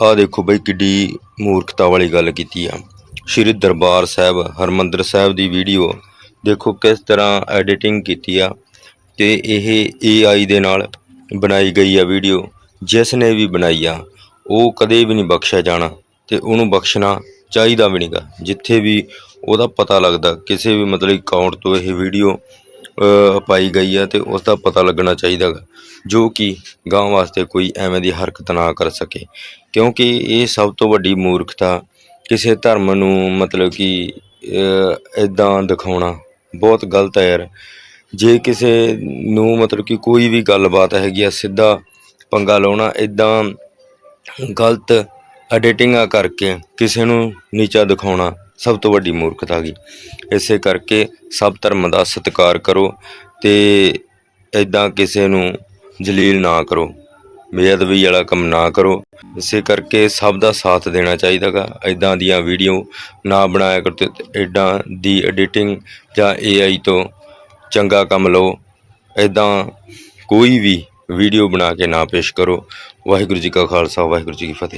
ਆ ਦੇਖੋ ਬਈ ਕਿੱਡੀ ਮੂਰਖਤਾ ਵਾਲੀ ਗੱਲ ਕੀਤੀ ਆ। ਸ਼੍ਰੀ ਦਰਬਾਰ ਸਾਹਿਬ, ਹਰਮੰਦਰ ਸਾਹਿਬ ਦੀ ਵੀਡੀਓ ਦੇਖੋ ਕਿਸ ਤਰ੍ਹਾਂ ਐਡੀਟਿੰਗ ਕੀਤੀ ਆ ਤੇ ਇਹ AI ਦੇ ਨਾਲ ਬਣਾਈ ਗਈ ਆ ਵੀਡੀਓ ਜਿਸ ਨੇ ਵੀ ਬਣਾਈ ਆ, ਉਹ ਕਦੇ ਵੀ ਨਹੀਂ ਬਖਸ਼ਿਆ ਜਾਣਾ ਤੇ ਉਹਨੂੰ ਬਖਸ਼ਣਾ ਚਾਹੀਦਾ ਵੀ ਨਹੀਂਗਾ ਜਿੱਥੇ ਵੀ ਉਹਦਾ ਪਤਾ ਲੱਗਦਾ, ਕਿਸੇ ਵੀ ਮਤਲਬ ਅਕਾਊਂਟ ਤੋਂ ਇਹ ਵੀਡੀਓ ਪਾਈ ਗਈ ਆ ਤੇ ਉਸ ਦਾ ਪਤਾ ਲੱਗਣਾ ਚਾਹੀਦਾ ਗਾ ਜੋ ਕਿ ਗਾਂ ਵਾਸਤੇ ਕੋਈ ਐਵੇਂ ਦੀ ਹਰਕਤ ਨਾ ਕਰ ਸਕੇ। ਕਿਉਂਕਿ ਇਹ ਸਭ ਤੋਂ ਵੱਡੀ ਮੂਰਖਤਾ ਕਿਸੇ ਧਰਮ ਨੂੰ ਮਤਲਬ ਕਿ ਇਦਾਂ ਦਿਖਾਉਣਾ ਬਹੁਤ ਗਲਤ ਹੈ ਯਾਰ। ਜੇ ਕਿਸੇ ਨੂੰ ਮਤਲਬ ਕਿ ਕੋਈ ਵੀ ਗੱਲਬਾਤ ਹੈਗੀ ਆ, ਸਿੱਧਾ ਪੰਗਾ ਲਾਉਣਾ ਇਦਾਂ ਗਲਤ ਐਡੀਟਿੰਗਾਂ ਕਰਕੇ ਕਿਸੇ ਨੂੰ ਨੀਚਾ ਦਿਖਾਉਣਾ ਸਭ ਤੋਂ ਵੱਡੀ ਮੂਰਖਤਾ ਗਈ। ਇਸੇ ਕਰਕੇ ਸਭ ਧਰਮ ਦਾ ਸਤਿਕਾਰ ਕਰੋ ਤੇ ਇਦਾਂ ਕਿਸੇ ਨੂੰ ਜਲੀਲ ਨਾ ਕਰੋ, ਬੇਅਦਬੀ ਵਾਲਾ ਕੰਮ ਨਾ ਕਰੋ। ਇਸੇ ਕਰਕੇ ਸਭ ਦਾ ਸਾਥ ਦੇਣਾ ਚਾਹੀਦਾਗਾ ਇਦਾਂ ਦੀਆਂ ਵੀਡੀਓ ਨਾ ਬਣਾਇਆ ਕਰੋ ਤੇ ਇਦਾਂ ਦੀ ਐਡੀਟਿੰਗ ਜਾਂ AI ਤੋਂ ਚੰਗਾ ਕੰਮ ਲਓ। ਇਦਾਂ ਕੋਈ ਵੀ ਵੀਡੀਓ ਬਣਾ ਕੇ ਨਾ ਪੇਸ਼ ਕਰੋ। ਵਾਹਿਗੁਰੂ ਜੀ ਕਾ ਖਾਲਸਾ, ਵਾਹਿਗੁਰੂ ਜੀ ਕੀ ਫਤਿਹ।